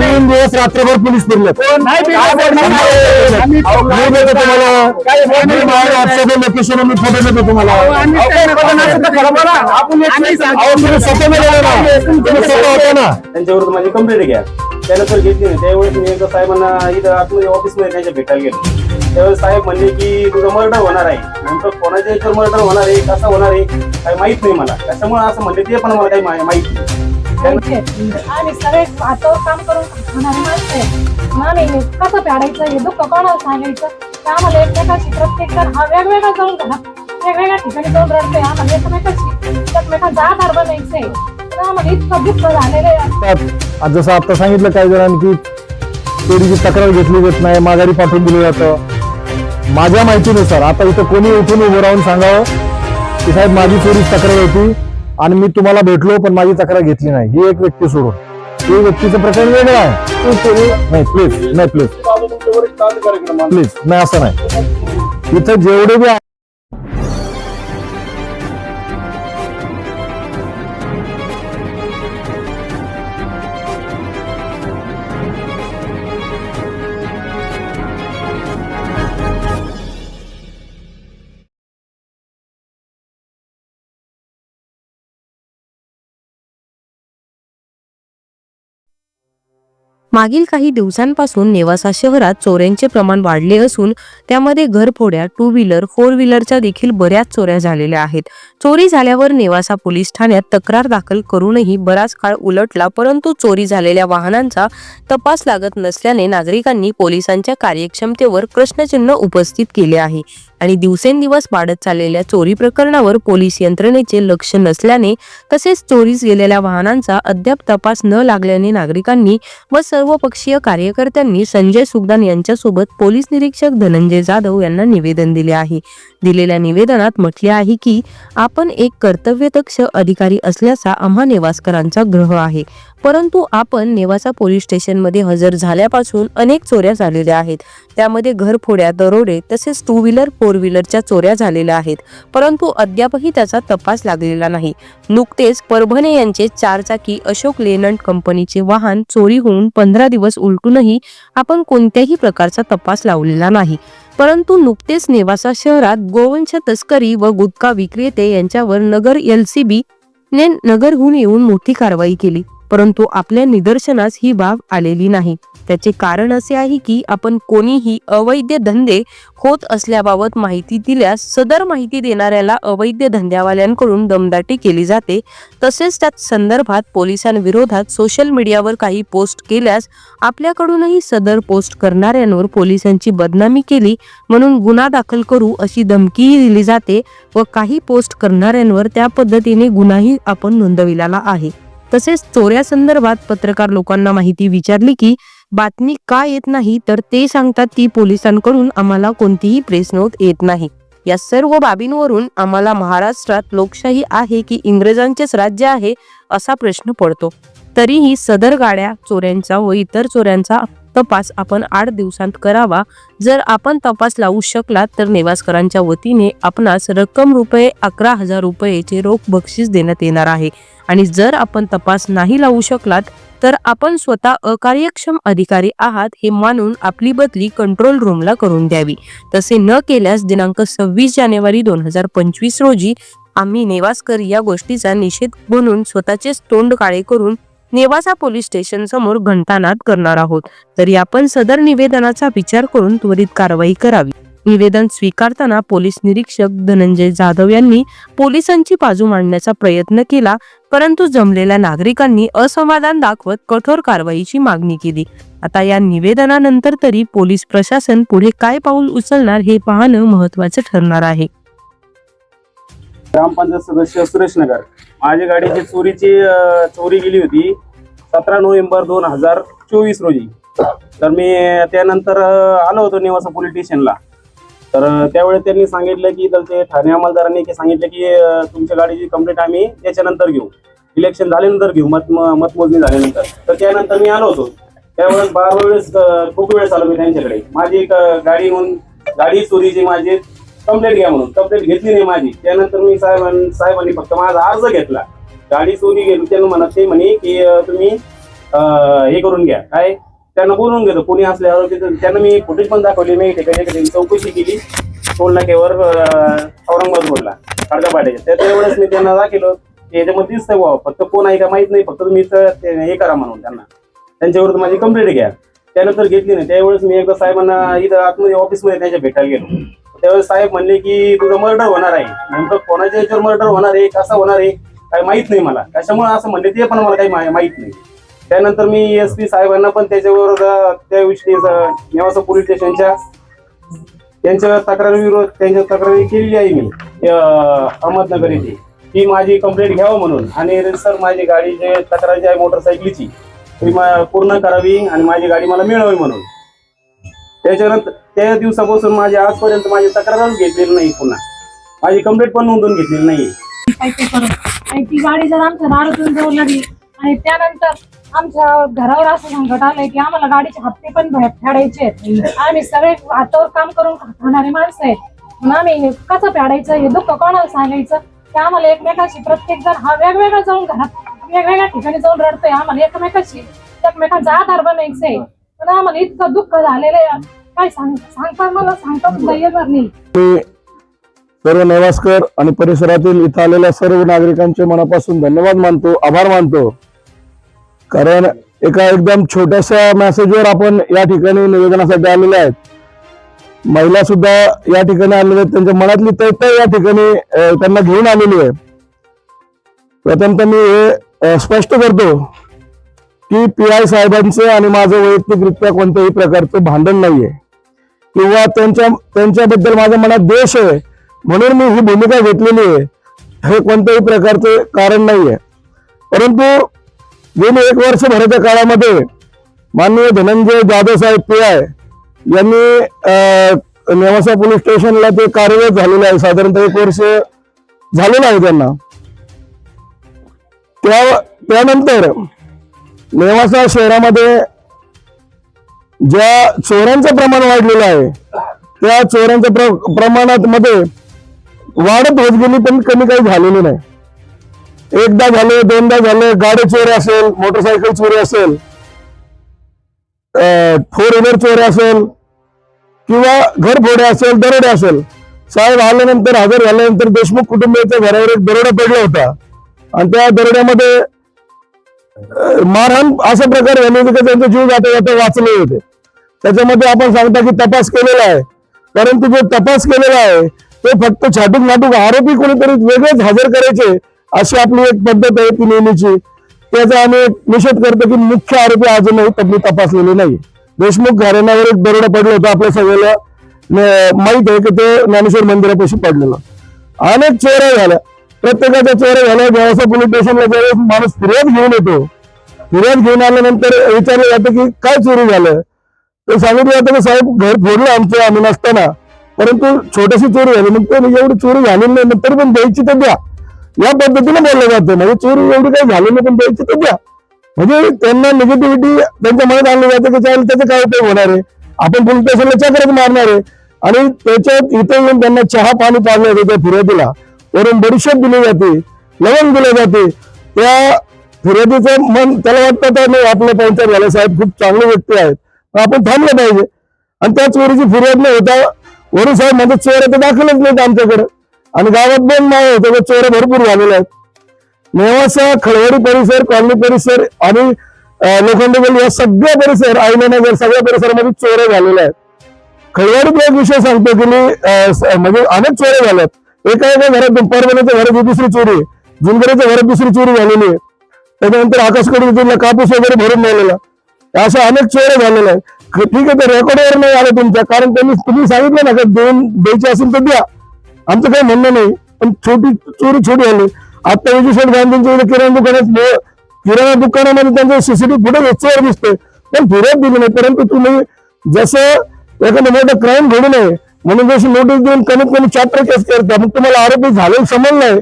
तीन दिवस रात्रभर पोलीस फिरले तुम्हाला लोकेशन मी फोटो देतो तुम्हाला आम्ही तर तुम्ही माझी कंप्लेंट घ्या त्यानंतर घेतली नाही त्यावेळेस मी एका साहेबांना इथं आतमध्ये ऑफिसमध्ये त्यांच्या भेटायला गेलो त्यावेळेस साहेब म्हणले की तुझं मर्डर होणार आहे. नेमकं कोणाच्या याच्यावर मर्डर होणार आहे कसं होणार आहे काही माहीत नाही मला. त्याच्यामुळे असं म्हणले ते पण मला काही मा- माहीत नाही. आणि सगळे हातावर काम करून खाणारी माणसं आहे. ना नाही नाही. कसं फेडायचं हे दुःख कोणाला सांगायचं? तर आम्हाला एकमेकाशी प्रत्येक जण हा वेगवेगळा जाऊन घरात वेगवेगळ्या ठिकाणी जाऊन रडतोय आम्हाला एकमेकाशी. एकमेकांचा आधार बनायचंय तर आम्हाला इतकं दुःख झालेलं आहे. त्यात आज जसं आता सांगितलं काही जणांनी की चोरीची तक्रार घेतली जात नाही माघारी पाठवून दिलं जातं. माझ्या माहितीनुसार आता इथं कोणी उठून उभं राहून सांगावं? की साहेब माझी चोरीची तक्रार होती आणि मी तुम्हाला भेटलो पण माझी तक्रार घेतली नाही. ही एक व्यक्ती सोडून. ही व्यक्तीचं प्रकरण वेगळं आहे. नाही प्लीज नाही प्लीज प्लीज नाही असं नाही. इथं जेवढे बी मागील काही दिवसांपासून नेवासा शहरात चोऱ्यांचे प्रमाण वाढले असून त्यामध्ये घरफोड्या टू व्हीलर फोर व्हीलरच्या देखील बऱ्याच चोऱ्या झालेल्या आहेत. चोरी झाल्यावर नेवासा पोलीस ठाण्यात तक्रार दाखल करूनही बराच काळ उलटला परंतु चोरी झालेल्या वाहनांचा तपास लागत नसल्याने नागरिकांनी पोलिसांच्या कार्यक्षमतेवर प्रश्नचिन्ह उपस्थित केले आहे. आणि दिवसेंदिवस वाढत चाललेल्या चोरी प्रकरणावर पोलीस यंत्रणेचे लक्ष नसल्याने तसेच चोरीस गेलेल्या वाहनांचा अद्याप तपास न लागल्याने नागरिकांनी व सर्वपक्षीय कार्यकर्त्यांनी संजय सुगदान यांच्यासोबत पोलीस निरीक्षक धनंजय जाधव यांना निवेदन दिले आहे. दिलेल्या निवेदनात म्हटले आहे की आपण एक कर्तव्यदक्ष अधिकारी असल्याचा आम्हा नेवासकरांचा ग्रह आहे. परंतु आपण नेवासा पोलीस स्टेशनमध्ये हजर झाल्यापासून अनेक चोऱ्या झालेल्या आहेत. त्यामध्ये घरफोड्या दरोडे तसेच टू व्हीलर फोर व्हीलरच्या चोऱ्या झालेल्या आहेत. परंतु अद्यापही त्याचा तपास लागलेला नाही. नुकतेच परभणे यांचे चारचाकी अशोक लेनंट कंपनीचे वाहन चोरी होऊन पंधरा दिवस उलटूनही आपण कोणत्याही प्रकारचा तपास लावलेला नाही. परंतु नुकतेच नेवासा शहरात गोवंश तस्करी व गुटखा विक्रेते यांच्यावर नगर एलसीबी ने नगरहून येऊन मोठी कारवाई केली. परंतु आपल्या निदर्शनास ही बाब आलेली नाही. त्याचे कारण असे आहे की आपण कोणीही अवैध धंदे होत असल्याबाबत माहिती दिल्यास सदर माहिती देणाऱ्याला अवैध धंद्यावाल्यांकडून दमदाटी केली जाते. तसेच त्यात संदर्भात पोलिसांविरोधात सोशल मीडियावर काही पोस्ट केल्यास आपल्याकडूनही सदर पोस्ट करणाऱ्यांवर पोलिसांची बदनामी केली म्हणून गुन्हा दाखल करू अशी धमकीही दिली जाते व काही पोस्ट करणाऱ्यांवर त्या पद्धतीने गुन्हाही आपण नोंदविलेला आहे. तसेच चोऱ्यासंदर्भात पत्रकार लोकांना माहिती विचारली की बातमी का येत नाही तर ते सांगतात की पोलिसांकडून आम्हाला कोणतीही प्रेस नोट येत नाही. या सर्व बाबींवरून आम्हाला महाराष्ट्रात लोकशाही आहे की इंग्रजांचेच राज्य आहे असा प्रश्न पडतो. तरीही सदर गाड्या चोऱ्यांचा व इतर चोऱ्यांचा तपास आपण आठ दिवसांत करावा. जर आपण तपास लावू शकलात तर नेवासकरांच्या वतीने आपणास रक्कम रुपये अकरा हजार रुपयेचे रोख बक्षीस देण्यात येणार आहे. आणि जर आपण तपास नाही लावू शकलात तर आपण स्वतः अकार्यक्षम अधिकारी आहात हे मानून आपली बदली कंट्रोल रूमला करून द्यावी. तसे न केल्यास दिनांक सव्वीस जानेवारी दोन हजार पंचवीस रोजी आम्ही नेवासकर या गोष्टीचा निषेध म्हणून स्वतःचेच तोंड काळे करून नेवासा पोलीस स्टेशन समोर घंटानाद करणार आहोत. तरी आपण सदर निवेदनाचा विचार करून त्वरित कारवाई करावी. निवेदन स्वीकारताना पोलीस निरीक्षक धनंजय जाधव यांनी पोलिसांची बाजू मांडण्याचा प्रयत्न केला परंतु जमलेल्या नागरिकांनी असमाधान दाखवत कठोर कारवाईची मागणी केली. आता या निवेदनानंतर तरी पोलीस प्रशासन पुढे काय पाऊल उचलणार हे पाहणं महत्वाचं ठरणार आहे. ग्रामपंचायत सदस्य सुरेश नगर. माझ्या गाडीची चोरीची चोरी गेली होती. सतरा नोव्हेंबर दोन हजार चोवीस रोजी. तर मी त्यानंतर आलो होतो निवासा पोलीस स्टेशनला. तर त्यावेळेस त्यांनी सांगितलं की त्याचे ठाणे अंमलदारांनी सांगितलं की तुमच्या गाडीची कंप्लेंट आम्ही त्याच्यानंतर घेऊ. इलेक्शन झाल्यानंतर घेऊ मत मतमोजणी झाल्यानंतर. तर त्यानंतर मी आलो होतो. त्यावेळेस बारा वेळेस खूप वेळेस आलो मी त्यांच्याकडे. माझी एक गाडी म्हणून गाडी चोरीची माझी कंप्लेंट घ्या म्हणून. कंप्लेंट घेतली नाही माझी. त्यानंतर मी साहेबां साहेबांनी फक्त माझा अर्ज घेतला. गाडी चोरी गेली त्यांना म्हणत ते म्हणे की तुम्ही हे करून घ्या. काय? त्यांना बोलवून घेतो. कोणी असल्यावर त्यांना मी फुटेज पण दाखवली मी ठिकाणी चौकशी केली. टोल नाक्यावर औरंगाबाद रोडला खडका पाट्याच्या त्या मी त्यांना दाखवलं. की याच्यामध्ये दिसतंय बाबा फक्त कोण आहे का माहीत नाही फक्त तुम्ही इथं हे करा म्हणून त्यांना. त्यांच्यावर माझी कंप्लेंट घ्या. त्यानंतर घेतली नाही. त्यावेळेस मी एकदा साहेबांना इथं आतमध्ये ऑफिसमध्ये त्यांच्या भेटायला गेलो. त्यावेळेस साहेब म्हणले की तुझं मर्डर होणार आहे. नेमकं कोणाच्या याच्यावर मर्डर होणार आहे? कसा होणार आहे? काही माहीत नाही मला. कशामुळे असं म्हणले ते पण मला काही माहीत नाही. त्यानंतर मी एस पी साहेबांना पण त्याच्यावर त्याविषयी नेवासा पोलीस स्टेशनच्या त्यांच्या तक्रारी विरोध त्यांच्या तक्रारी केलेली आहे मी अहमदनगर येथे. ती माझी कंप्लेंट घ्यावं म्हणून. आणि सर माझी गाडी जे तक्रार जी आहे मोटरसायकलीची ती पूर्ण करावी आणि माझी गाडी मला मिळावी म्हणून. त्याच्यानंतर त्या दिवसापासून माझी आजपर्यंत माझी तक्रारच घेतलेली नाही पुन्हा. माझी कंप्लेंट पण नोंदवून घेतलेली नाही आणि ती गाडी जर आमच्या दारातून जाऊ लागली आणि त्यानंतर आमच्या घरावर असं संकट आलंय की आम्हाला गाडीचे हप्ते पण फेडायचे आहेत. आम्ही सगळे हातावर काम करून खाणारे माणसं आहेत. मग आम्ही कसं फेडायचं हे दुःख कोणाला सांगायचं? की आम्हाला एकमेकाशी प्रत्येक जण हा वेगवेगळा जाऊन घरात वेगवेगळ्या ठिकाणी जाऊन रडतोय. आम्हाला एकमेकाशी एकमेकांचा आधार बनायचे पण आम्हाला इतकं दुःख झालेलं आहे. काय सांग सांगता मला सांगता सुद्धा येणार नाही. सर्व नेवासकर आणि परिसरातील इथं आलेल्या सर्व नागरिकांचे मनापासून धन्यवाद मानतो आभार मानतो. कारण एका एकदम छोट्याशा मेसेजवर आपण या ठिकाणी निवेदनासाठी आलेले आहेत. महिला सुद्धा या ठिकाणी आलेल्या आहेत त्यांच्या मनातली तळतळ या ठिकाणी त्यांना घेऊन आलेली आहे. प्रथमतः मी हे स्पष्ट करतो की पी आय साहेबांचं आणि माझं वैयक्तिकरित्या कोणत्याही प्रकारचं भांडण नाहीये. किंवा त्यांच्या त्यांच्याबद्दल माझ्या मनात द्वेष आहे. म्हणून मी ही भूमिका घेतलेली आहे. हे कोणत्याही प्रकारचे कारण नाही आहे परंतु गेली एक वर्षभराच्या काळामध्ये माननीय धनंजय जाधव साहेब पी आय यांनी नेवासा पोलीस स्टेशनला ते कार्यरत झालेले आहे. साधारणतः एक वर्ष झालेलं आहे त्यांना. त्या त्यानंतर नेवासा शहरामध्ये ज्या चोरांचं प्रमाण वाढलेलं आहे त्या चोरांच्या प्र- प्रमाणात मध्ये वाढत होत गेली पण कमी काही झालेली नाही. एकदा झाले दोनदा झाले गाडी चोरी असेल मोटरसायकल चोरी असेल फोर व्हीलर चोरी असेल किंवा घरफोडे असेल दरोडे असेल साहेब आल्यानंतर हजर झाल्यानंतर देशमुख कुटुंबियाच्या घरावर एक दरोडा पडला होता. आणि त्या दरोड्यामध्ये मारहाण अशा प्रकारे झाले होते की त्यांचे जीव जाता जाता वाचले होते. त्याच्यामध्ये आपण सांगता की तपास केलेला आहे. परंतु जो तपास केलेला आहे ते फक्त छाटूक नाटूक आरोपी कोणीतरी वेगळेच हजर करायचे अशी आपली एक पद्धत आहे ती नेहमीची. त्याचा आम्ही एक निषेध करतो की मुख्य आरोपी अजूनही तब्बी तपासलेले नाही देशमुख घराण्यावर एक दरोडा पडलं होतं आपल्या सगळ्याला. माहीत माहीत आहे की ते ज्ञानेश्वर मंदिरापाशी पडलेलं. अनेक चोऱ्या झाल्या. प्रत्येकाच्या चोऱ्या झाल्या व्यवसाय पोलीस स्टेशनला ज्यावेळेस माणूस फिर्याद घेऊन येतो. फिर्याद घेऊन आल्यानंतर विचारलं जातं की काय चोरी झालं? तर सांगितलं जातं की साहेब घर फोडलं आमचं. आम्ही नसताना परंतु छोटीशी चोरी झाली. मग ते एवढी चोरी झालेली नाही नंतर पण द्यायची तर द्या. या पद्धतीने बोललं जातं. म्हणजे चोरी एवढी काही झाली नाही पण द्यायची तर द्या. म्हणजे त्यांना निगेटिव्हिटी त्यांच्या मनात आणलं जातं की चालेल त्याचा काय उपयोग होणार आहे? आपण पोलीस स्टेशनला चक्रच मारणार आहे. आणि त्याच्यात इथे येऊन त्यांना चहा पाणी पाडलं जातं त्या फिर्यादीला. वरून बडीशेप दिली जाते लवंग दिले जाते. त्या फिर्यादीचं मन त्याला वाटतं तर नाही आपलं पंचायत झालं. साहेब खूप चांगले व्यक्ती आहेत. आपण थांबलं पाहिजे. आणि त्या चोरीची फिर्याद नाही होता वरून साहेब म्हणजे चोर तर दाखलच नाहीत आमच्याकडे. आणि गावात दोन नाही होतं चोर भरपूर झालेले आहेत. नेवासा खळवडी परिसर कॉलनी परिसर आणि लोखंडगल या सगळ्या परिसर आयल्यानगर सगळ्या परिसरामध्ये चोर झालेल्या आहेत. खळवाडीतला एक विषय सांगतो की मी अं, म्हणजे अनेक चोऱ्या झाल्यात एका एका घरात परभणीच्या घरात दुसरी चोरी आहे. जुनगऱ्याच्या घरात दुसरी चोरी झालेली आहे. त्याच्यानंतर आकाशकडून जिल्हा कापूस वगैरे भरून नेलेला अशा अनेक चोऱ्या झालेल्या आहेत. ठीक आहे ते रेकॉर्डवर नाही आलं तुमच्या. कारण त्यांनी तुम्ही सांगितलं ना का दोन द्यायचे असेल तर द्या. आमचं काही म्हणणं नाही पण छोटी चोरी छोटी झाली. आता विजुशेठ गांधींच्या किराणा दुकानात किराणा दुकानामध्ये त्यांचं सीसीटीव्ही फुटेज याच्यावर दिसतोय. पण फिरत दिली नाही परंतु तुम्ही जसं एखादं मोठं क्राईम घडू नये म्हणून जशी नोटीस देऊन कमीत कमी चार केस करता मग तुम्हाला आरोपी झाले समजलंय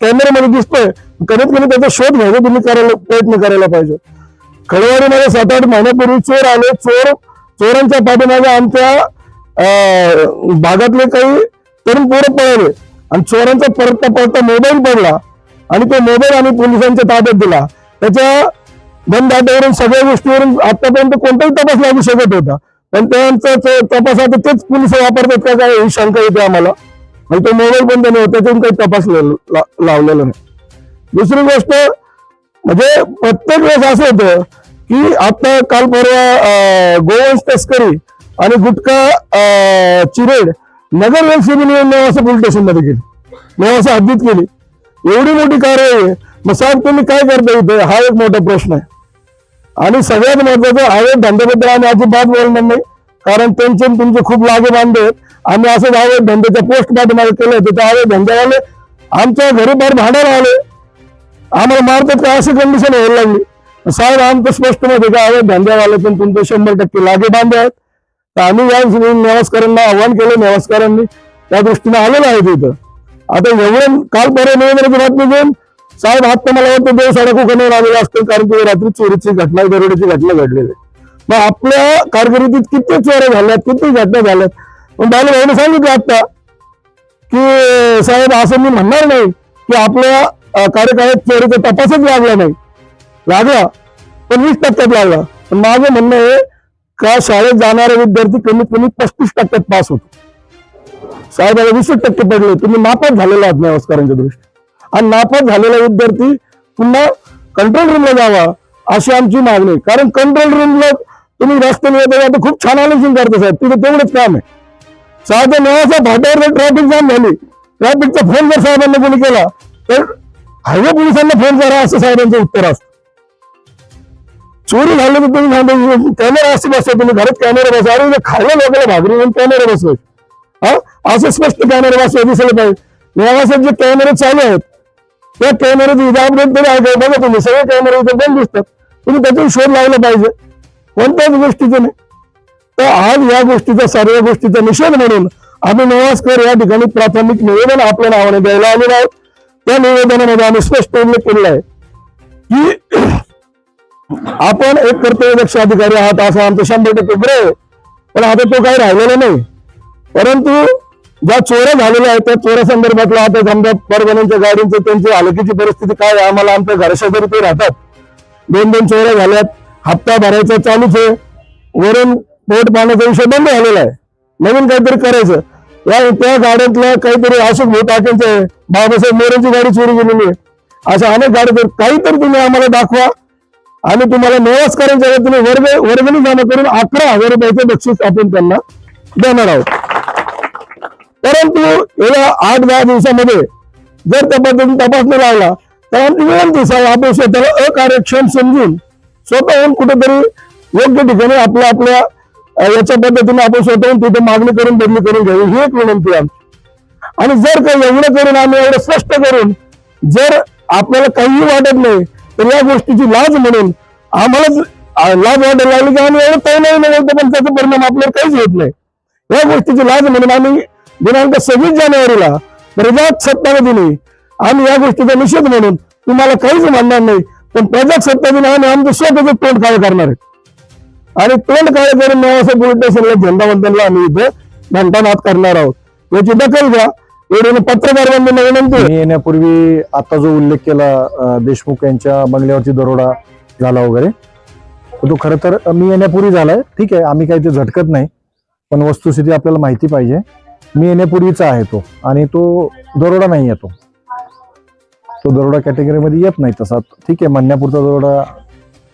कॅमेऱ्यामध्ये दिसतोय. कमीत कमी त्याचा शोध घ्यायचा तुम्ही करायला प्रयत्न करायला पाहिजे. खळवाडीमध्ये सात आठ महिन्यापूर्वी चोर आले. चोर चोरांच्या पाठीमागे आमच्या भागातले काही तरुण पोरं पळाले. आणि चोरांचा परतता परतता मोबाईल पडला. आणि तो मोबाईल आणि पोलिसांच्या ताब्यात दिला. त्याच्या बंद सगळ्या गोष्टीवरून आतापर्यंत कोणताही तपास लागू शकत होता पण त्यांचा तपास आता तेच पोलीस वापरतात का काय ही शंका येते आम्हाला. आणि तो मोबाईल पण त्याने त्यातून काही तपास लावलेला नाही. दुसरी गोष्ट म्हणजे प्रत्येक वेळेस असं होतं की आता काल परवा गोवंश तस्करी आणि गुटखा चिरेड नगर वेलसिबीने नेवासा पोलीस स्टेशनमध्ये केली. नेवासा हद्दीत केली. एवढी मोठी कारवाई आहे. मग साहेब तुम्ही काय करता इथे? हा एक मोठा प्रश्न आहे. आणि सगळ्यात महत्वाचं अवैध धंद्याबद्दल आम्ही अजिबात बोलणार नाही. कारण त्यांचे तुमचे खूप लागे बांधे आम्ही असं अवैध धंद्याच्या पोस्ट पाठीमागे केलं होतं. त्या अवैध धंद्यावाले आमच्या घरी बाहेर भांडायला आले आम्हाला मारतात का? अशी कंडिशन व्हायला लागली. साहेब आमचं स्पष्ट माहिती आहे का? अवैध धंद्यावाले पण तुमचे शंभर टक्के लागे बांधे आहेत. तर आम्ही या नेवासकरांना आव्हान केलं नेवासकरांनी त्या दृष्टीने आलेलं आहे तिथं आता एवढं काल परवा नोव्हेंबरची बातमी घेऊन साहेब आता मला वाटतं देव सडक उघडण्यावर आलेला असतो कारण की रात्री चोरीची घटना दरोड्याची घटना घडलेली मग आपल्या कारकिर्दीत किती चोऱ्या झाल्यात किती घटना झाल्यात? पण बालू भाईने सांगितलं आता की साहेब असं मी म्हणणार नाही की आपल्या कार्यकाळात चोरीचा तपासच लागला नाही. लागला. पण वीस टक्क्यात लागला. पण माझं म्हणणं आहे का शाळेत जाणारे विद्यार्थी कमीत कमी पस्तीस टक्क्यात पास होतो साहेबाला वीस टक्के पडले तुम्ही नापास झालेला आहात नमस्कारांच्या दृष्टी आणि नापास झालेला विद्यार्थी पुन्हा कंट्रोल रूमला जावा अशी आमची मागणी कारण कंट्रोल रूमला तुम्ही रस्त्याने मिळत आता खूप छान आलोचन करता साहेब. तिथे तेवढंच काम आहे. साधा नवाचा फाट्यावर जर ट्रॅफिक जाम झाली ट्रॅफिकचा फोन जर साहेबांना कोणी केला तर हायवे पोलिसांना फोन करा असं साहेबांचं उत्तर असतं. चोरी झाली तर तुम्ही कॅमेरा असते बसवा तुम्ही घरात कॅमेरा बसवा. अरे इथे खाल्ल्या लोकांना भाकरी म्हणून कॅमेरा बसवायचे. हा? असं स्पष्ट कॅमेरा बसवा दिसलं पाहिजे. व्यवसायात जे कॅमेरे चालू आहेत त्या कॅमेऱ्याची जबाबदारी तरी आहे. बघा तुम्ही सगळे कॅमेरे इथे बंद दिसतात. तुम्ही त्यातून शोध लावला पाहिजे. कोणत्याच गोष्टीचं नाही. तर आज या गोष्टीचा सर्व गोष्टीचा निषेध म्हणून आम्ही नवासकर या ठिकाणी प्राथमिक निवेदन आपल्या नावाने द्यायला आलेलं आहे त्या निवेदनामध्ये आम्ही स्पष्ट उल्लेख केलेला आहे की आपण एक कर्तव्यदक्ष अधिकारी आहात असं आमचं शंभर टक्के ग्रह पण आता तो काही राहिलेला नाही. परंतु ज्या चोऱ्या झालेल्या आहेत त्या चोऱ्या संदर्भातला आता समजा परभणीच्या गाडींचं त्यांची हलकीची परिस्थिती काय आहे आम्हाला आमच्या घराशेजारी ते राहतात. दोन दोन चोऱ्या झाल्यात. हप्ता भरायचा चालूच आहे. वरून पोट पाण्याचा विषय बंद झालेला आहे. नवीन काहीतरी करायचं. या त्या गाड्यातल्या काहीतरी अशोक भाऊ आहे. बाबासाहेब मोरेंची गाडी चोरी गेलेली आहे. अशा अनेक गाड्या काहीतरी तुम्ही आम्हाला दाखवा आणि तुम्हाला नवासकरांच्या वतीने वर्ग वर्गणी जमा करून अकरा हजार रुपयाचे बक्षीस आपण त्यांना देणार आहोत. परंतु गेल्या आठ दहा दिवसामध्ये जर त्या पद्धतीने तपासणी लावला तर आमची विनंती साहेब आपण स्वतःला अकार्यक्षम समजून स्वतःहून कुठेतरी योग्य ठिकाणी आपल्या आपल्या याच्या पद्धतीने आपण स्वतःहून तिथे मागणी करून बदली करून घ्यावी ही एक विनंती आहे. आमची आणि जर काही एवढं करून आम्ही एवढं स्पष्ट करून जर आपल्याला काहीही वाटत नाही तर या गोष्टीची लाज म्हणून आम्हालाच लाज वाटायला लागली की आम्ही एवढं काही नाही म्हणतो पण त्याचा परिणाम आपल्याला काहीच होत नाही. या गोष्टीची लाज म्हणून आम्ही दिनांक सव्वीस जानेवारीला प्रजासत्ताक दिनी आम्ही या गोष्टीचा निषेध म्हणून तुम्हाला काहीच म्हणणार नाही पण प्रजासत्ताक दिन आम्ही आमचं स्वतःच तोंड काय करणार आहे. आणि तोंड काय करून नेवासा पोलीस स्टेशनला झेंडावंदनला आम्ही इथे घंटानाद करणार आहोत. याची दखल घ्या. पत्रकार बंधूंना विनंती मी येण्यापूर्वी आता जो उल्लेख केला देशमुख यांच्या बंगल्यावरती दरोडा झाला वगैरे तो खरं तर मी येण्यापूर्वी झालाय. ठीक आहे आम्ही काही ते झटकत नाही पण वस्तुस्थिती आपल्याला माहिती पाहिजे. मी येण्यापूर्वीचा आहे तो आणि तो दरोडा नाही येतो तो. दरोडा कॅटेगरीमध्ये येत नाही तसा. ठीक आहे म्हणण्यापुरता दरोडा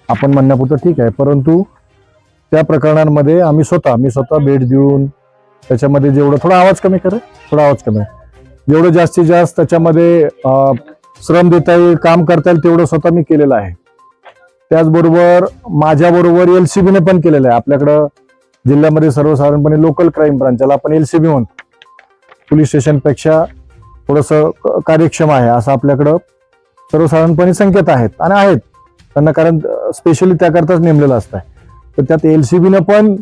आपण म्हणण्यापुरता ठीक आहे परंतु त्या प्रकरणांमध्ये आम्ही स्वतः मी स्वतः भेट देऊन त्याच्यामध्ये जेवढं थोडा आवाज कमी करे थोडा आवाज कमी जेवढं जास्तीत जास्त त्याच्यामध्ये श्रम देता येईल काम करता येईल तेवढं स्वतः मी केलेलं आहे. त्याचबरोबर माझ्याबरोबर एल सी बीने पण केलेलं आहे. आपल्याकडं जिल्ह्यामध्ये सर्वसाधारणपणे लोकल क्राईम ब्रांच ज्याला आपण एल सी बी म्हणतो. पोलीस स्टेशनपेक्षा थोडंसं क- कार्यक्षम आहे असं आपल्याकडं सर्वसाधारणपणे संकेत आहेत. आणि आहेत. त्यांना कारण स्पेशली त्याकरताच नेमलेलं असतं तर त्यात एल सी बीनं पण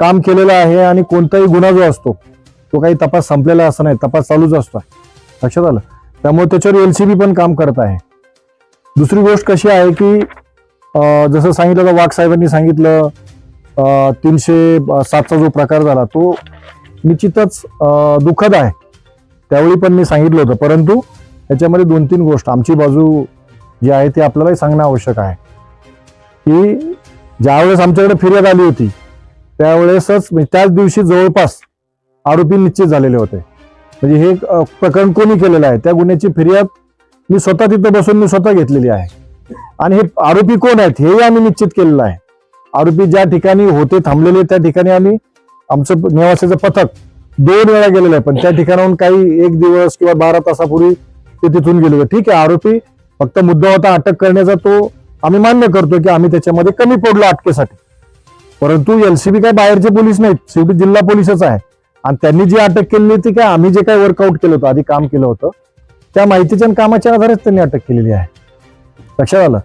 काम केलेलं आहे आणि कोणताही गुन्हा जो असतो तो काही तपास संपलेला असं नाही तपास चालूच असतो लक्षात आलं? त्यामुळे त्याच्यावर एलसीबी पण काम करत आहे. दुसरी गोष्ट कशी आहे की जसं सांगितलं वाघ साहेबांनी सांगितलं तीनशे सातचा जो प्रकार झाला तो निश्चितच दुःखद आहे. त्यावेळी पण मी सांगितलं होतं. परंतु याच्यामध्ये दोन तीन गोष्ट आमची बाजू जी आहे ती आपल्यालाही सांगणं आवश्यक आहे. की ज्यावेळेस आमच्याकडे फिर्याद आली होती त्यावेळेसच म्हणजे त्याच दिवशी जवळपास आरोपी निश्चित झालेले होते. म्हणजे हे प्रकरण कोणी केलेलं आहे? त्या गुन्ह्याची फिर्याद मी स्वतः तिथं बसून मी स्वतः घेतलेली आहे. आणि हे आरोपी कोण आहेत हेही आम्ही निश्चित केलेलं आहे. आरोपी ज्या ठिकाणी होते थांबलेले त्या ठिकाणी आम्ही आमचं निवासाचं पथक दोन वेळा गेलेलं आहे. पण त्या ठिकाणाहून काही एक दिवस किंवा बारा तासापूर्वी ते तिथून गेले होते. ठीक आहे आरोपी फक्त मुद्दा होता अटक करण्याचा तो आम्ही मान्य करतो की आम्ही त्याच्यामध्ये कमी पडलो अटकेसाठी. परंतु एलसीबी काय बाहेरचे पोलीस नाहीत. शेवटी जिल्हा पोलीसच आहे. आणि त्यांनी जी अटक केलेली ती काय आम्ही जे काही वर्कआउट केलं होतं आधी काम केलं होतं त्या माहितीच्या आणि कामाच्या आधारेच त्यांनी अटक केलेली आहे. लक्षात आलं?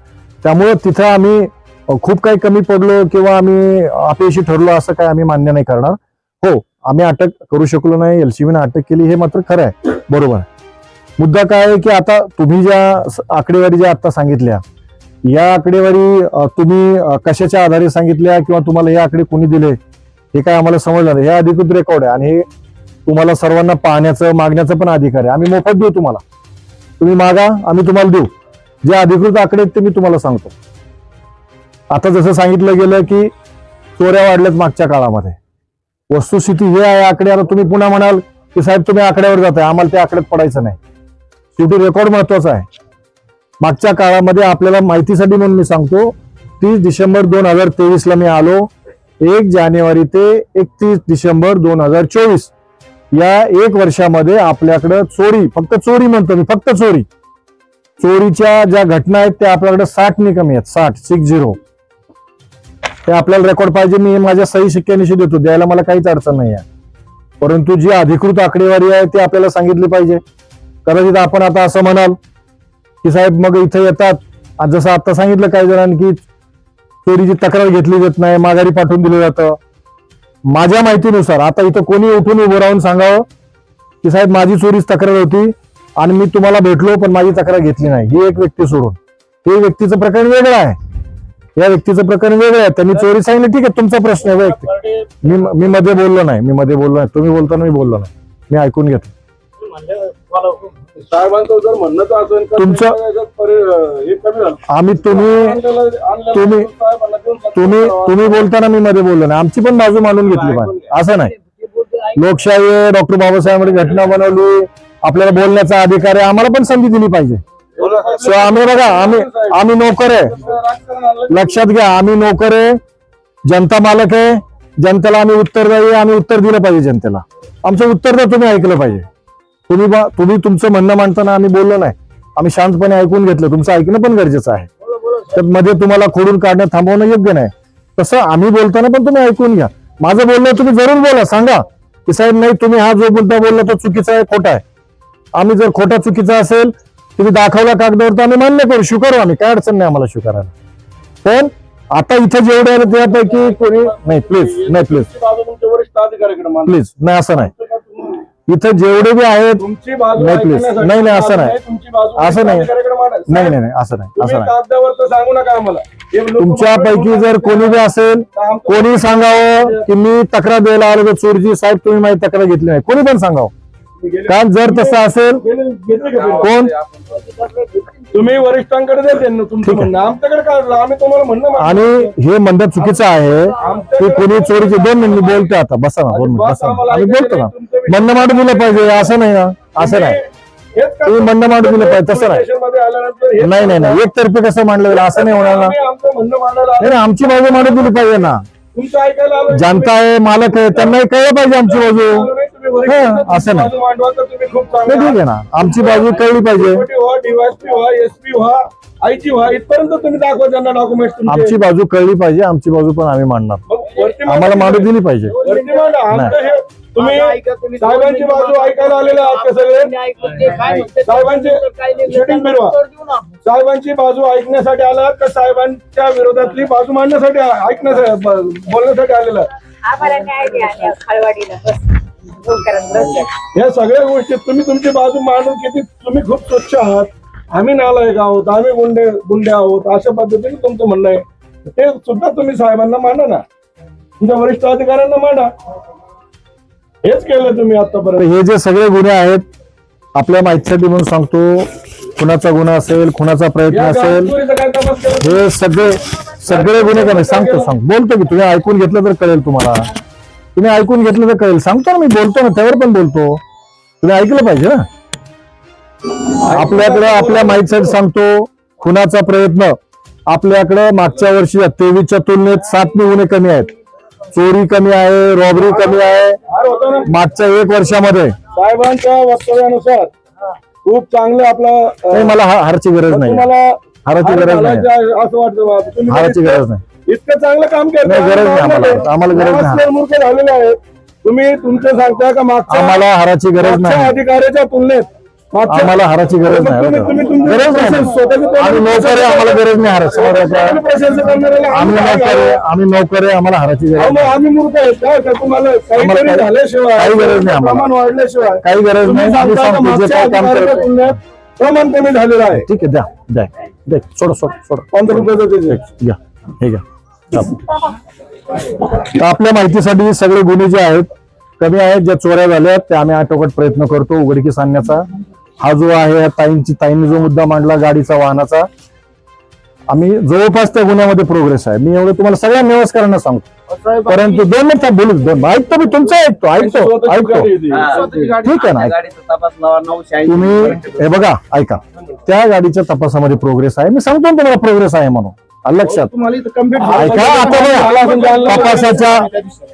त्यामुळं तिथं आम्ही खूप काही कमी पडलो किंवा आम्ही अपयशी ठरलो असं काय आम्ही मान्य नाही करणार. हो आम्ही अटक करू शकलो नाही एलसीबीने अटक केली हे मात्र खरं आहे. बरोबर आहे. मुद्दा काय आहे की आता तुम्ही ज्या आकडेवारी ज्या आता सांगितल्या या आकडेवारी तुम्ही कशाच्या आधारे सांगितल्या किंवा तुम्हाला हे आकडे कोणी दिले? हे काय आम्हाला समजलं नाही. हे अधिकृत रेकॉर्ड आहे आणि हे तुम्हाला सर्वांना पाहण्याचं मागण्याचं पण अधिकार आहे. आम्ही मोफत देऊ तुम्हाला. तुम्ही मागा आम्ही तुम्हाला देऊ. जे अधिकृत आकडे आहेत ते मी तुम्हाला सांगतो. आता जसं सांगितलं गेलं की चोऱ्या वाढल्यात मागच्या काळामध्ये. वस्तुस्थिती हे आहे आकडे. आता तुम्ही पुन्हा म्हणाल की साहेब तुम्ही आकड्यावर जाताय. आम्हाला त्या आकड्यात पडायचं नाही. शेवटी रेकॉर्ड महत्त्वाचा आहे. मागच्या काळामध्ये आपल्याला माहितीसाठी म्हणून मी सांगतो तीस डिसेंबर दोन हजार तेवीस ला मी आलो. एक जानेवारी ते एकतीस डिसेंबर दोन हजार चोवीस. या एक वर्षामध्ये आपल्याकडं चोरी फक्त चोरी म्हणतो मी फक्त चोरी. चोरीच्या ज्या घटना आहेत त्या आपल्याकडे साठ ने कमी आहेत साठ सिक्स झिरो ते आपल्याला रेकॉर्ड पाहिजे मी माझ्या सही शिक्क्यानिशी देतो द्यायला मला काहीच अडचण नाही आहे परंतु जी अधिकृत आकडेवारी आहे ती आपल्याला सांगितली पाहिजे. कदाचित आपण आता असं म्हणाल की साहेब मग इथे येतात. जसं आता सांगितलं काही जणांनी की चोरीची तक्रार घेतली जात नाही माघारी पाठवून दिलं जातं. माझ्या माहितीनुसार आता इथं कोणी उठून उभं राहून सांगावं की साहेब माझी चोरीच तक्रार होती आणि मी तुम्हाला भेटलो पण माझी तक्रार घेतली नाही. ही एक व्यक्ती सोडून. हे व्यक्तीचं प्रकरण वेगळं आहे. या व्यक्तीचं प्रकरण वेगळं आहे. त्यांनी चोरी सांगितली ठीक आहे तुमचा प्रश्न आहे वैयक्तिक. मी मी मध्ये बोललो नाही मी मध्ये बोललो नाही. तुम्ही बोलताना मी बोललो नाही. मी ऐकून घेतो साहेबांचं जर म्हणणं असेल तुमचं- हे कमी झालं. आम्ही तुम्ही तुम्ही-. तुम्ही तुम्ही बोलताना मी मध्ये बोललो नाही. आमची पण बाजू मांडून घेतली पाहिजे असं नाही. लोकशाही आहे, डॉक्टर बाबासाहेबांनी घटना बनवली. आपल्याला बोलण्याचा अधिकार आहे. आम्हाला पण संधी दिली पाहिजे. सो आम्ही बघा आम्ही आम्ही नोकर आहे. लक्षात घ्या आम्ही नोकर आहे. जनता मालक आहे. जनतेला आम्ही उत्तर द्यावे आम्ही उत्तर दिलं पाहिजे जनतेला. आमचं उत्तर तर तुम्ही ऐकलं पाहिजे. तुम्ही तुम्ही तुमचं म्हणणं मांडताना आम्ही बोललो नाही. आम्ही शांतपणे ऐकून घेतलं. तुमचं ऐकणं पण गरजेचं आहे. तर मध्ये तुम्हाला खोडून काढणं थांबवणं योग्य नाही. तसं आम्ही बोलताना पण तुम्ही ऐकून घ्या. माझं बोलणं तुम्ही जरूर बोला सांगा. की साहेब नाही तुम्ही हा जो मुद्दा बोलला तो चुकीचा आहे खोटा आहे. आम्ही जर खोटा चुकीचा असेल तुम्ही दाखवला कागदावर तर आम्ही मान्य करू स्वीकारू आम्ही. काय अडचण नाही आम्हाला स्वीकारायला. पण आता इथं जेवढे आले त्यापैकी कोणी नाही प्लीज नाही प्लीज. प्लीज नाही असं नाही. इथं जेवढे बी आहेत तुमची बाजू नाही. ऐकण्यासाठी नाही, नाही, असं नाही. तुमची बाजू असं नाही. अधिकाऱ्याकडे मांडा. नाही नाही नाही असं नाही तुम्ही असं नाही कागदावर तर सांगू नका आम्हाला हे लोकं तुमच्यापैकी जर कोणी बी असेल कोणी सांगावं की मी तक्रार द्यायला आलो तर चोरची साहेब तुम्ही माझी तक्रार घेतली नाही कोणी पण सांगावं कारण जर तसं असेल गेले-? कोण? तुम्ही वरिष्ठांकडे देते ना तुमचं म्हणणं. आमच्याकडे काढलं आम्ही तुम्हाला म्हणणं. आणि हे म्हणणं चुकीचं आहे. की कोणी चोरीचे दोन मिनिट मी बोलते आता. बसा ना दोन मिनिट बसा ना. आम्ही बोलतो ना. म्हणणं मांडू दिलं पाहिजे. असं नाही ना. असं नाही. हेच का- तुम्ही म्हणणं मांडू दिलं पाहिजे. तसं नाही. स्टेशनमध्ये आल्यानंतर हेच नाही नाही नाही. एकतर्फी कसं मांडलं जाईल असं नाही होणार ना. आम्ही आमचं म्हणणं मांडायला नाही आलो. नाही, आमची बाजू मांडू दिली पाहिजे ना. तुमचं ऐकायला आलो जनता आहे मालक आहे. त्यांनाही कळलं पाहिजे आमची बाजू. हा, असं नाही. बाजू मांडवा तर तुम्ही खूप नाही चांगले ठीक आहे ना. आमची बाजू कळली पाहिजे. एसपी व्हा आयची व्हा इथपर्यंत तुम्ही दाखवा त्यांना डॉक्युमेंट आमची बाजू कळली पाहिजे आमची बाजू पण आम्ही मांडणार. आम्हाला मांडू दिली पाहिजे. वरती मांडा. आमचं हे तुम्ही साहेबांची बाजू ऐकायला आलेले आहात का सगळे? साहेबांची शूटिंग फिरवा. साहेबांची बाजू ऐकण्यासाठी आलात का? साहेबांच्या विरोधातली बाजू मांडण्यासाठी ऐकण्यासाठी बोलण्यासाठी आलेला? आम्हाला न्याय द्या आणि खळवाडीला. बस करत बस. या सगळ्या गोष्टी तुम्ही तुमची बाजू मांडून किती तुम्ही खूप स्वच्छ आहात. आम्ही नालायक आहोत आम्ही गुंडे गुंडे आहोत अशा पद्धतीने तुमचं म्हणणं आहे. ते सुद्धा तुम्ही साहेबांना मांडा ना. तुमच्या वरिष्ठ अधिकाऱ्यांना मांडा. हेच केलं तुम्ही आतापर्यंत. हे जे सगळे गुन्हे आहेत आपल्या माहितीसाठी म्हणून सांगतो खुनाचा गुन्हा असेल खुनाचा प्रयत्न असेल हे सगळे सगळे गुन्हे सांगतो सांग बोलतो की तुम्ही ऐकून घेतलं तर कळेल तुम्हाला. तुम्ही ऐकून घेतलं तर कळेल. सांगतो ना मी बोलतो ना त्यावर पण बोलतो. तुम्ही ऐकलं पाहिजे ना? आपल्याकडे आपल्या माहितीसाठी सांगतो खुनाचा प्रयत्न. आपल्याकडे मागच्या वर्षी तेवीसच्या तुलनेत सात गुन्हे कमी आहेत. चोरी कमी आहे रॉबरी कमी आहे. मागच्या एक वर्षामध्ये. साहेबांच्या वक्तव्यानुसार खूप चांगलं आपला मला हारची गरज नाही हाराची हार गरज नाही हाराची गरज नाही. इतकं चांगलं काम करता नाही, गरज नाही आम्हाला. आम्हाला. गरज नाही. मूर्ख झालेले आहेत. तुम्ही तुमचं सांगता का मागच्या आम्हाला हाराची गरज मागच्या नाही अधिकाऱ्याच्या तुलनेत मागच्या- आम्हाला हाराची गरज नाही तुम्ही- गरज नाही. स्वतःची तोंड- आम्ही नोकर आहे आम्हाला गरज नाही करणाऱ्याला आम्ही आम्ही नोकर आहे आम्ही नोकर आहे आम्हाला हाराची गरज नाही. आम्ही मूर्ख आहेत काय का तुम्हाला आम्हाला काहीतरी काही- झाल्याशिवाय काही गरज नाही आम्हाला. प्रमाण वाढल्याशिवाय काही गरज तुम्ही नाही आम्ही सांगता का सांगतो जे मागच्या काय काम अधिकाऱ्याच्या करतो तुलनेत प्रमाण कमी झालेलं आहे? ठीक आहे द्या द्या. द्या सोड सोड सोड. पंधरा रुपयाचं ते. घ्या हे घ्या. आपल्या माहितीसाठी सगळे गुन्हे जे आहेत कमी आहेत ज्या चोऱ्या झाल्या त्या आम्ही आटोकट प्रयत्न करतो. उघडकीस आणण्याचा. हा जो आहे ताईंची ताईंनी जो मुद्दा मांडला गाडीचा वाहनाचा आम्ही जवळपास त्या गुन्ह्यामध्ये प्रोग्रेस आहे. मी एवढं तुम्हाला सगळ्या निवासकारांना सांगतो. परंतु दोन मिनिट बोलू दोन ऐकतो मी तुमचं ऐकतो ऐकतो ऐकतो. ठीक आहे ना तुम्ही हे बघा ऐका. त्या गाडीच्या तपासामध्ये प्रोग्रेस आहे. मी सांगतो ना तुम्हाला प्रोग्रेस आहे म्हणून. लक्षात. ऐका आता तपासाच्या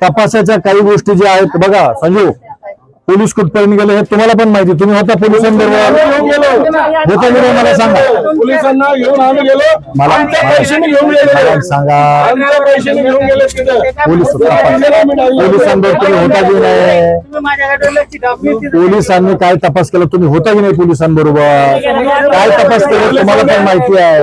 तपासाच्या काही गोष्टी ज्या आहेत बघा संजू पोलीस कुठपर्यंत गेले हे तुम्हाला पण माहिती. तुम्ही होता पोलिसांबरोबर होता की नाही मला सांगा. पोलिसांना घेऊन आम्ही गेलो. मला- सांगा. पोलीस पोलिसांबरोबर तुम्ही होता की नाही? पोलिसांनी काय तपास केला? तुम्ही होता की नाही पोलिसांबरोबर? काय तपास केला? तुम्हाला पण माहिती आहे.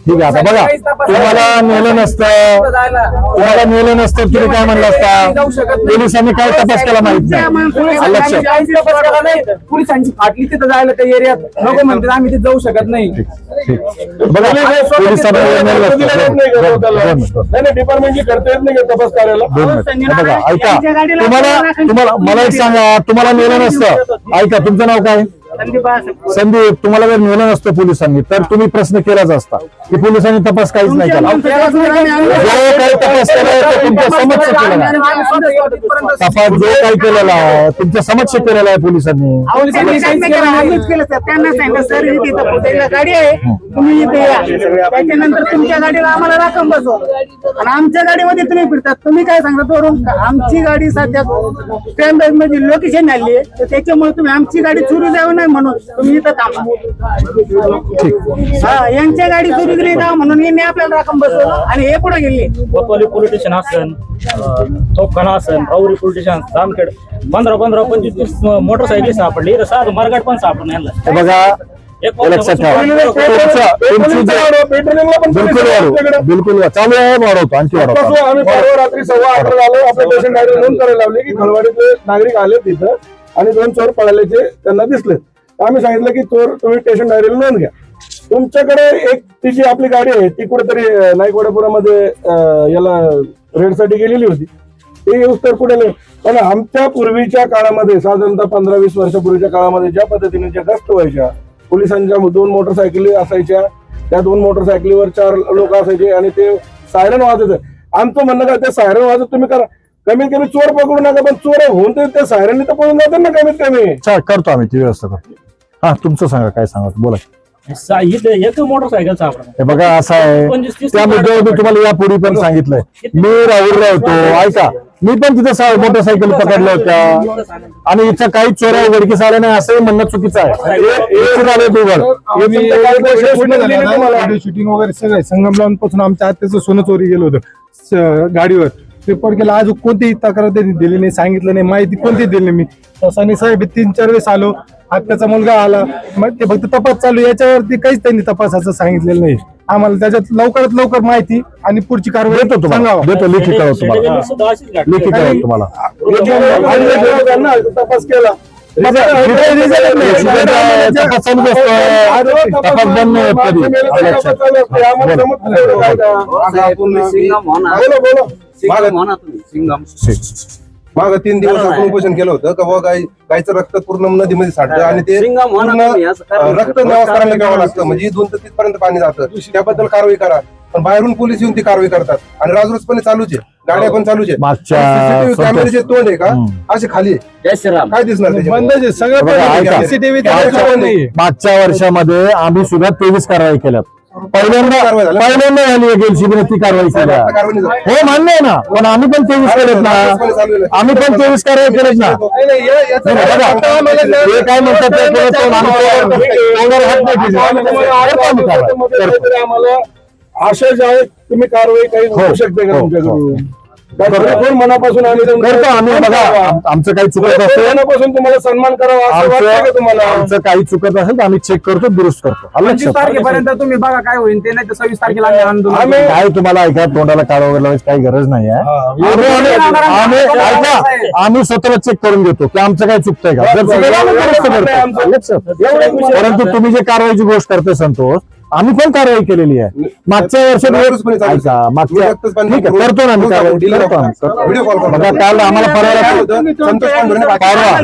ठीक आहे. आता बघा. तुम्हाला नेलं नसतं. तुम्हाला नेलं नसतं तुम्ही काय म्हणलं असता? पोलिसांनी काय तपास केला माहीत नाही. आलं लक्षात पोलिसांची फाटली तिथं जायला त्या एरियात. नको म्हणतात आम्ही तिथे जाऊ शकत नाही. बघा पोलिसांना नेलं नाही नसतं दोन- दोन मिनिट, दोन मिनिट. डिपार्टमेंटली करता येत नाही का तपास करायला? दोन मिनिट. बघा ऐका. तुम्हाला तुम्हाला मला एक सांगा तुम्हाला नेलं नसतं. ऐका तुमचं नाव काय? संदीप तुम्हाला जर नेलं नसतं पोलिसांनी तर तुम्ही प्रश्न केलाच असता. की पोलिसांनी तपास काहीच नाही केला. जो काही तपास केलाय तो तुमच्या समक्ष केलेला आहे. तपास जो काही केलेला आहे तुमच्या समक्ष केलेला आहे पोलिसांनी. केलं, केलं सर. सर गाडी आहे. तुम्ही इथे या. त्याच्यानंतर तुमच्या गाडीला आम्हाला रक्कम बसवा. आणि आमच्या गाडीमध्ये तुम्ही फिरतात. तुम्ही काय सांगता वरून आमची गाडी सध्या मध्ये लोकेशन आली आहे. त्याच्यामुळे तुम्ही आमची गाडी चोरी जाऊ नाही म्हणून. तुम्ही इथं थांबा. हा यांच्या गाडी चोरी गेली का म्हणून यांनी आपल्याला रक्कम बसवलं आणि हे पुढे गेले. कोतवाली पोलीस स्टेशन असन तोफखाना असन राऊरी पोलीस स्टेशन जामखेड पंधरा पंधरा पंचवीस तीस मोटरसायकली सापडली. तर सात मरगाट पण यांना. हे बघा एक हे लक्षात ठेवा. वर्षापासून तुमचं- तुमची जे- पेट्रोलिंगला पण बिलकुल पोलीस वाढव आमच्याकडे. बिलकुल वाढव. चालू आहे वाढवतो आणखी कसं वाढवतो आम्ही परवा रात्री सव्वा अठरा झालो आपल्या पेशंट गाडी नोंद करायला लावली की खळवाडीतले नागरिक आले तिथं आणि दोन चोर पळाल्याचे त्यांना दिसले आम्ही सांगितलं की चोर तुम्ही स्टेशन डायरीला नोंद घ्या. तुमच्याकडे एक ती जी आपली गाडी आहे ती कुठेतरी नाईकवाडापुरामध्ये याला रेडसाठी गेलेली होती. ते येऊस तर पुढे नाही पण आमच्या पूर्वीच्या काळामध्ये साधारणतः पंधरा वीस वर्षापूर्वीच्या काळामध्ये ज्या पद्धतीने ज्या गस्त व्हायच्या पोलिसांच्या दोन मोटरसायकली असायच्या त्या दोन मोटरसायकलीवर चार लोक असायचे आणि ते सायरन वाजत आमचं म्हणणं काय ते सायरन वाजत तुम्ही करा. कमीत कमी चोर पकडू नका पण चोर होऊन ते सायरन सायरनने तर पळून जातात ना कमीत कमी. करतो आम्ही ती व्यवस्था करतो. हा तुमचं सांगा काय सांगा बोला एक मोटरसायकल हे बघा असं आहे तीस त्या मुद्द्यावर मी तुम्हाला यापूर्वी पण सांगितलंय मी राहुलला होतो ऐका मी पण तिथे सा- मोटरसायकल पकडल्या होत्या आणि इथं काही चोऱ्या उघडकीस आल्या नाही असंही म्हणणं चुकीचं आहे. शूटिंग वगैरे सगळं संगम लावून पासून आमच्या आत्याचं सोनं चोरी गेलं होतं स- गाडीवर रिपोर्ट केला आज कोणतीही तक्रार त्यांनी दिली नाही सांगितलं नाही माहिती कोणती दिली नाही मी तसाने साहेब तीन चार वेळेस आलो आत्याचा मुलगा आला. मग ते फक्त तपास चालू याच्यावरती काहीच त्यांनी तपासाचं सांगितलेलं नाही. आम्हाला त्याच्यात लवकरात लवकर माहिती आणि पुढची कारवाई देतो तुम्हाला. देतो लिखित कळवतो तुम्हाला. लिखित कळवतो तुम्हाला. तपास केला. तपास बंद माग तीन दिवस आपण उपोषण केलं होतं का बाबा गाय गायचं रक्त पूर्ण नदीमध्ये साठतं आणि ते पूर्ण रक्त निवास करायला घ्यावं लागतं. म्हणजे दोन ते तीस पर्यंत पाणी जातं. त्याबद्दल कारवाई करा. पण बाहेरून पोलीस येऊन ती कारवाई करतात. आणि राजरोसपणे चालूच आहे. गाड्या पण चालूच आहे तोंड आहे का. असे खाली. काय दिसणार सगळं मागच्या वर्षामध्ये आम्ही सुद्धा तेवीस कारवाई केल्यात. पहिल्यांदा. पहिल्यांदा झाली एलसीबीने ती कारवाई झाली. हो मान्य आहे ना? पण आम्ही पण तेवीस केलेत ना. आम्ही पण तेवीस कारवाई केलेत ना. हे काय म्हणतात ते केलं तर आम्ही आशा जे आहे तुम्ही कारवाई काही हो, होऊ शकते का हो, तुमच्याकडून खरोखर मनापासून आम्ही करतो आम्ही बघा आम- आमचं काही चुकत असेल मनापासून तुम्हाला सन्मान करावा असं का तुम्हाला? आमचं काही चुकत असेल तर आम्ही चेक करतो दुरुस्त करतो. आलं पंचवीस लक्षात? तारखेपर्यंत तुम्ही बघा काय होईल ते नाही तर सव्वीस तारखेला आम्ही आंदोलन आम्ही काय तुम्हाला ऐका तोंडाला काळ वगैरे लावायची काही गरज नाही आहे. आम्ही आम्ही- ऐका आम्ही स्वतःला चेक करून घेतो की आमचं काय चुकतंय का? जर चुकलं आम्ही दुरुस्त करतो. लक्षात? परंतु तुम्ही जे कारवाईची गोष्ट करते संतोष आम्ही पण कारवाई केलेली आहे? मागच्या वर्षात. ऐका मागच्या ठीक आहे करतो ना आम्ही कारवाई करतो आम्ही. बघा काल आम्हाला परवा परवा.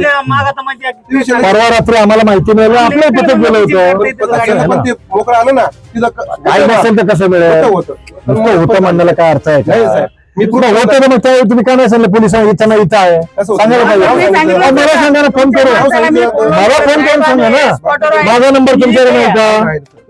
परवा रात्री आम्हाला माहिती मिळाली. आपल्या तिथे गेलो होतो. काय नसेल तर कसं मिळेल? होतं, होतं. नुसतं होतं म्हणण्याला काय अर्थ आहे. मी पूर्ण होतं तर मग त्यावेळी तुम्ही का नाही सांगितलं? पोलिसांना इथं नाही इथं आहे. होतं? सांगायला पाहिजे. आम्ही सांगितलं. अहो, मला सांगा ना फोन करून मला फोन करून सांगा ना. माझा नंबर तुमच्याकडे नाही का?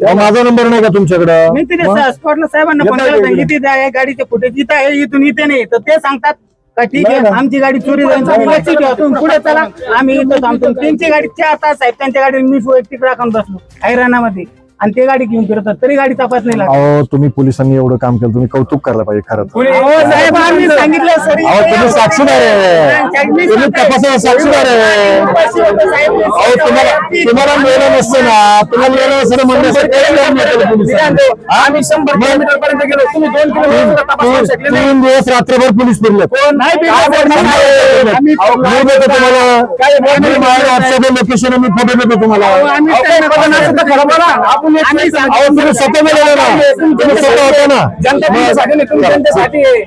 अहो, माझा नंबर नाही का तुमच्याकडं? मी मग? स्पॉटला साहेबांना फोन केला होता, इथे आहे गाडीचे फुटेज इथं आहे इथून इथे नाही. तर ते सांगतात का ठीक आहे आमची गाडी चोरी जाईल तुम्ही लक्ष ठेवा तुम्ही पुढे चला. आम्ही इथं थांबतो. त्यांची गाडी चार तास आहेत त्यांच्या गाडी मी वैयक्तिक राखून बसलो हैराणामध्ये. आणि ते गाडी घेऊन फिरतात. तरी गाडी तपास नाही लागत. अहो तुम्ही पोलिसांनी एवढं काम केलं तुम्ही कौतुक करायला पाहिजे खरं तर. हो साहेब आम्ही सांगितलं सर. अहो तुम्ही साक्षीदार आहे तुम्ही तपासाला साक्षीदार आहे अहो तुम्हाला तुम्हाला मिळलं नसतं ना. तुम्हाला मिळलं नसतं काही नाही पोलिसांना. हा? आम्ही शंभर किलोमीटर पर्यंत गेलो. तुम्ही दोन किलोमीटर तपासू तीन शकले नाही. तीन दिवस रात्रभर पोलीस फिरले. नाही काय बोलणार? नाही. अहो, मी देतो तुम्हाला. मी माझ्या व्हॉट्सअपवर लोकेशन मी फोटो देतो तुम्हाला. आम्ही अहो, त्यांना पण बघा, असं तर खरं बोला. आपण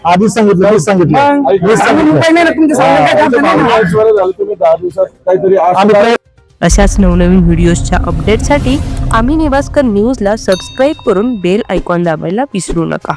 आधीच सांगितलं मीच सांगितलं. अशाच नवनवीन व्हिडिओजच्या अपडेटसाठी आम्ही नेवास्कर न्यूजला सबस्क्राईब करून बेल आयकॉन दाबायला विसरू नका.